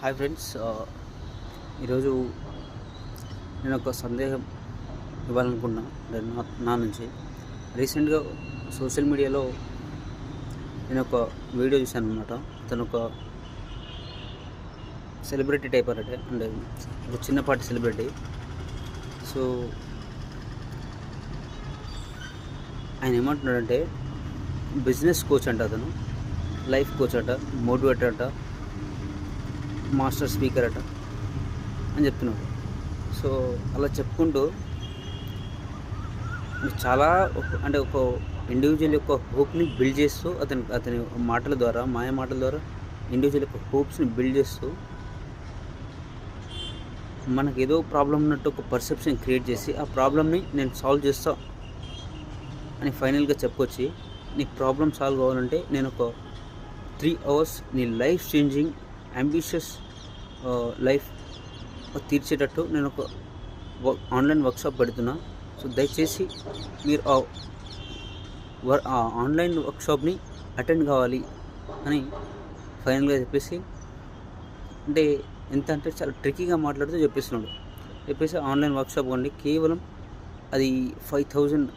Hi friends ఈరోజు నేను ఒక సందేహం ఇవ్వాలనుకున్నా నా నా నుంచి. రీసెంట్గా సోషల్ మీడియాలో నేను ఒక వీడియో చూశాను అనమాట అతను ఒక సెలబ్రిటీ టైప్ అంటే అంటే ఒక చిన్నపాటి సెలబ్రిటీ. సో ఆయన ఏమంటున్నాడంటే బిజినెస్ కోచ్ అంట అతను లైఫ్ కోచ్ అంట మోటివేటర్ అంట. మాస్టర్ స్పీకర్ అట అని చెప్తున్నాడు. సో అలా చెప్పుకుంటూ చాలా అంటే ఒక ఇండివిజువల్ యొక్క హోప్ని బిల్డ్ చేస్తూ అతని అతని మాటల ద్వారా మాయ మాటల ద్వారా ఇండివిజువల్ యొక్క హోప్స్ని బిల్డ్ చేస్తూ మనకి ఏదో ప్రాబ్లం ఉన్నట్టు ఒక పర్సెప్షన్ క్రియేట్ చేసి ఆ ప్రాబ్లమ్ని నేను సాల్వ్ చేస్తా అని ఫైనల్గా చెప్పుకొచ్చి నీకు ప్రాబ్లం సాల్వ్ కావాలంటే నేను ఒక త్రీ అవర్స్ నీ life changing ambitious life uh, తీర్చేటట్టు నేను ఒక ఆన్లైన్ వర్క్షాప్ పెడుతున్నా. సో దయచేసి మీరు ఆ వర్ ఆ ఆన్లైన్ వర్క్షాప్ని అటెండ్ కావాలి అని ఫైనల్గా చెప్పేసి అంటే ఎంత అంటే చాలా ట్రిక్కీగా మాట్లాడుతూ చెప్పేస్తున్నాడు. చెప్పేసి ఆన్లైన్ వర్క్షాప్ అండి కేవలం అది ఫైవ్ థౌజండ్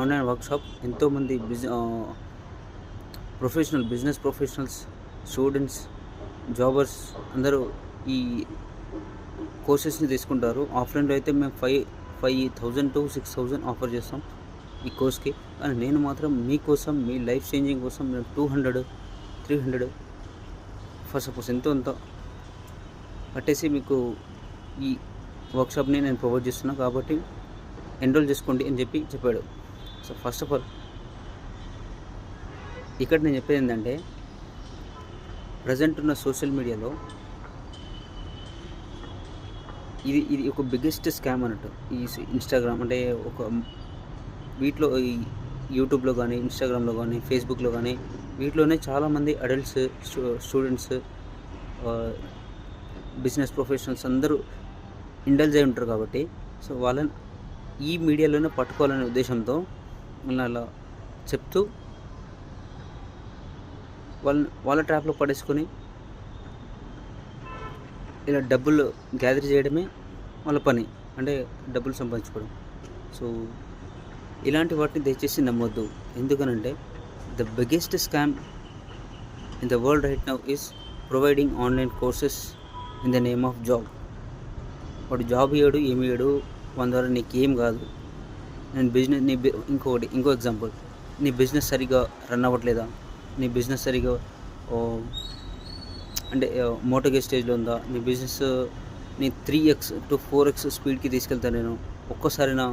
ఆన్లైన్ వర్క్షాప్ ఎంతోమంది బిజ professional business professionals students jobbers అందరూ ఈ కోర్సెస్ని తీసుకుంటారు. ఆఫ్లైన్లో అయితే మేము five five thousand to six thousand offer చేస్తాం ఈ కోర్స్కి. కానీ నేను మాత్రం మీకోసం మీ లైఫ్ చేంజింగ్ కోసం నేను two hundred three hundred first suppose ఎంతో అంత కట్టేసి మీకు ఈ వర్క్షాప్ని నేను ప్రొవైడ్ చేస్తున్నా కాబట్టి ఎన్రోల్ చేసుకోండి అని చెప్పి చెప్పాడు. సో ఫస్ట్ ఆఫ్ ఆల్ ఇక్కడ నేను చెప్పేది ఏంటంటే ప్రజెంట్ ఉన్న సోషల్ మీడియాలో ఇది ఇది ఒక బిగ్గెస్ట్ స్కామ్ అన్నట్టు. ఈ ఇన్స్టాగ్రామ్ అంటే ఒక వీటిలో ఈ యూట్యూబ్లో కానీ ఇన్స్టాగ్రామ్లో కానీ ఫేస్బుక్లో కానీ వీటిలోనే చాలామంది అడల్ట్స్ స్టూడెంట్స్ బిజినెస్ ప్రొఫెషనల్స్ అందరూ ఇండల్జ్ అయి ఉంటారు కాబట్టి. సో వాళ్ళని ఈ మీడియాలోనే పట్టుకోవాలనే ఉద్దేశంతో అలా చెప్తూ వాళ్ళని వాళ్ళ ట్రాప్లో పడేసుకొని ఇలా డబ్బులు గ్యాదర్ చేయడమే వాళ్ళ పని. అంటే డబ్బులు సంపాదించుకోవడం. సో ఇలాంటి వాటిని దయచేసి నమ్మొద్దు. ఎందుకనంటే the biggest scam in the world right now is providing online courses in the name of job వాడు జాబ్ ఇయ్యాడు ఏమి ఇయ్యాడు వాని ద్వారా నీకు ఏం కాదు. నేను బిజినెస్ నీ ఇంకోటి ఇంకొకటి ఇంకో ఎగ్జాంపుల్. నీ బిజినెస్ సరిగా రన్ అవ్వట్లేదా? నీ బిజినెస్ సరిగా అంటే మోటగే స్టేజ్లో ఉందా? నీ బిజినెస్ నీ three X to four X స్పీడ్కి తీసుకెళ్తాను నేను. ఒక్కసారి నా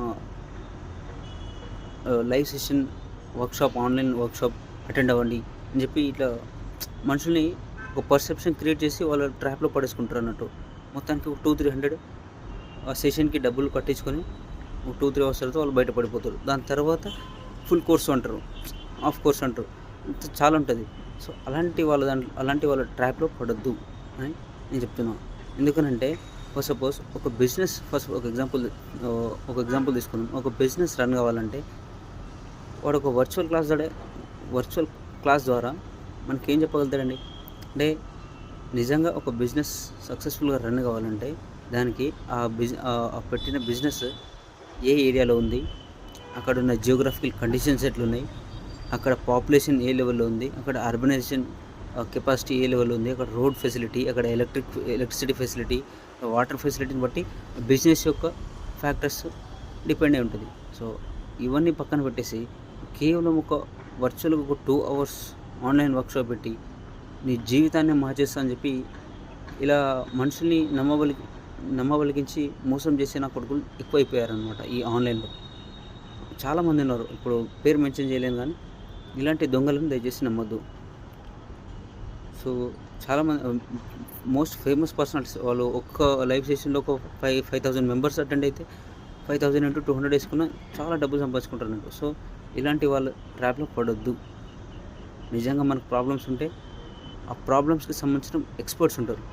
live session workshop online workshop attend అవ్వండి అని చెప్పి ఇట్లా మనుషుల్ని ఒక పర్సెప్షన్ క్రియేట్ చేసి వాళ్ళ ట్రాప్లో పడేసుకుంటారు అన్నట్టు. మొత్తానికి ఒక టూ త్రీ హండ్రెడ్ ఆ సెషన్కి డబ్బులు కట్టించుకొని ఒక టూ త్రీ అవర్స్ తర్వాత వాళ్ళు బయటపడిపోతారు దాని తర్వాత ఫుల్ కోర్స్ అంటారు. ఆఫ్ కోర్స్ అంటారు. చాలా ఉంటుంది సో అలాంటి వాళ్ళ దాంట్లో అలాంటి వాళ్ళ ట్రాప్లో పడద్దు అని నేను చెప్తున్నాను ఎందుకనంటే ఫర్ సపోజ్ ఒక బిజినెస్ ఫస్ట్ ఒక ఎగ్జాంపుల్ ఒక ఎగ్జాంపుల్ తీసుకుందాం. ఒక బిజినెస్ రన్ కావాలంటే వాడు ఒక వర్చువల్ క్లాస్ ద్వారా వర్చువల్ క్లాస్ ద్వారా మనకి ఏం చెప్పగలుగుతాడండి? అంటే నిజంగా ఒక బిజినెస్ సక్సెస్ఫుల్గా రన్ కావాలంటే దానికి ఆ బిజ్ ఆ పెట్టిన బిజినెస్ ఏ ఏరియాలో ఉంది? అక్కడ ఉన్న జియోగ్రఫికల్ కండిషన్స్ ఎట్లున్నాయి? అక్కడ పాపులేషన్ ఏ లెవెల్లో ఉంది అక్కడ అర్బనైజేషన్ కెపాసిటీ ఏ లెవెల్లో ఉంది అక్కడ రోడ్ ఫెసిలిటీ అక్కడ ఎలక్ట్రిక్ ఎలక్ట్రిసిటీ ఫెసిలిటీ వాటర్ ఫెసిలిటీని బట్టి బిజినెస్ యొక్క ఫ్యాక్టర్స్ డిపెండ్ అయి ఉంటుంది. సో ఇవన్నీ పక్కన పెట్టేసి కేవలం ఒక వర్చువల్గా ఒక టూ అవర్స్ ఆన్లైన్ వర్క్షాప్ పెట్టి నీ జీవితాన్ని మార్చేస్తా అని చెప్పి ఇలా మనుషుల్ని నమ్మబలి నమ్మబలికించి మోసం చేసే నా కొడుకులు ఎక్కువైపోయారనమాట ఈ ఆన్లైన్లో చాలామంది ఉన్నారు. ఇప్పుడు పేరు మెన్షన్ చేయలేను కానీ ఇలాంటి దొంగలను దయచేసి నమ్మొద్దు. సో చాలామంది మోస్ట్ ఫేమస్ పర్సనాలిటీస్ వాళ్ళు ఒక్క లైవ్ సెషన్లో ఒక five five thousand members attend అయితే five thousand into two hundred వేసుకున్న చాలా డబ్బులు సంపాదించుకుంటారు సో ఇలాంటి వాళ్ళ ట్రాప్లో పడొద్దు. నిజంగా మనకు ప్రాబ్లమ్స్ ఉంటే ఆ ప్రాబ్లమ్స్కి సంబంధించిన ఎక్స్పర్ట్స్ ఉంటారు.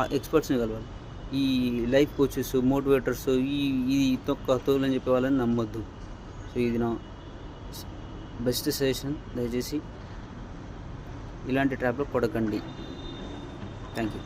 ఆ ఎక్స్పర్ట్స్ని కలవాలి. ఈ లైఫ్ కోచెస్ మోటివేటర్స్ ఈ ఈ తొక్క తోలు అని చెప్పే వాళ్ళని నమ్మొద్దు. సో ఇది నా బెస్ట్ సజెషన్ దయచేసి ఇలాంటి ట్రాప్లో కొడకండి. Thank you